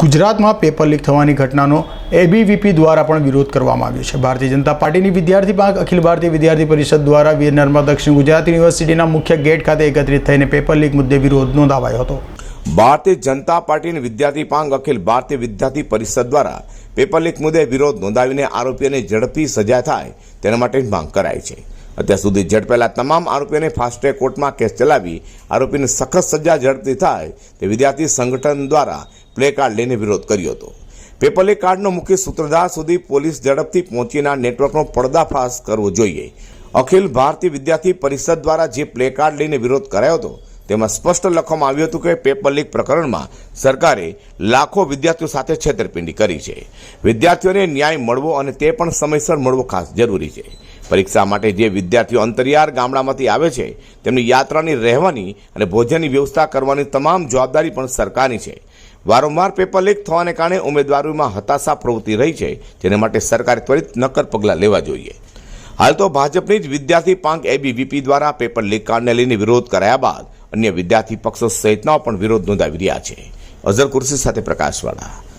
ગુજરાતમાં paper leak થવાની ઘટનાનો એબીવીપી દ્વારા પણ વિરોધ કરવામાં આવ્યો છે. ભારતીય જનતા પાર્ટીની વિદ્યાર્થી પાંખ અખિલ ભારતીય વિદ્યાર્થી પરિષદ દ્વારા વીર નર્મદા દક્ષિણ ગુજરાત યુનિવર્સિટીના મુખ્ય ગેટ ખાતે એકત્રિત થઈને પેપર લીક મુદ્દે વિરોધ નોંધાવાયો હતો. ભારતીય જનતા પાર્ટીની વિદ્યાર્થી પાંગ અખિલ ભારતીય વિદ્યાર્થી પરિષદ દ્વારા પેપર લીક મુદ્દે વિરોધ નોંધાવીને આરોપીઓને ઝડપી સજા થાય તેના માટે માંગ કરાઈ છે. અત્યાર સુધી ઝડપેલા તમામ આરોપીઓને ફાસ્ટ કોર્ટમાં કેસ ચલાવી આરોપીને સખત સજા ઝડપથી થાય તે વિદ્યાર્થી સંગઠન દ્વારા પ્લે કાર્ડ લઈને વિરોધ કર્યો હતો. પેપર લીક કાર્ડનો મુખ્ય સૂત્રધાર સુધી પોલીસ ઝડપથી પહોંચીને નેટવર્કનો પડદાફાશ કરવો જોઈએ. અખિલ ભારતીય વિદ્યાર્થી પરિષદ દ્વારા જે પ્લે કાર્ડ લઈને વિરોધ કરાયો હતો, તેમાં સ્પષ્ટ લખવામાં આવ્યું હતું કે પેપર લીક પ્રકરણમાં સરકારે લાખો વિદ્યાર્થીઓ સાથે છેતરપિંડી કરી છે. વિદ્યાર્થીઓને ન્યાય મળવો અને તે પણ સમયસર મળવો ખાસ જરૂરી છે. પરીક્ષા માટે જે વિદ્યાર્થીઓ અંતરિયાળ ગામડામાંથી આવે છે, તેમની યાત્રાની રહેવાની અને ભોજનની વ્યવસ્થા કરવાની તમામ જવાબદારી પણ સરકારની છે. વારંવાર પેપર લીક થવાને કારણે ઉમેદવારોમાં હતાશા પ્રવૃત્તિ રહી છે, જેને માટે સરકારે ત્વરિત નક્કર પગલાં લેવા જોઈએ. હાલ તો ભાજપની જ વિદ્યાર્થી પાંખ એબીવીપી દ્વારા પેપર લીક કાંડને લઈને વિરોધ કરાયા બાદ, અન્ય વિદ્યાર્થી પક્ષો સહિતના પણ વિરોધ નોંધાવી રહ્યા છે. અઝર કુર્સી સાથે પ્રકાશવાળા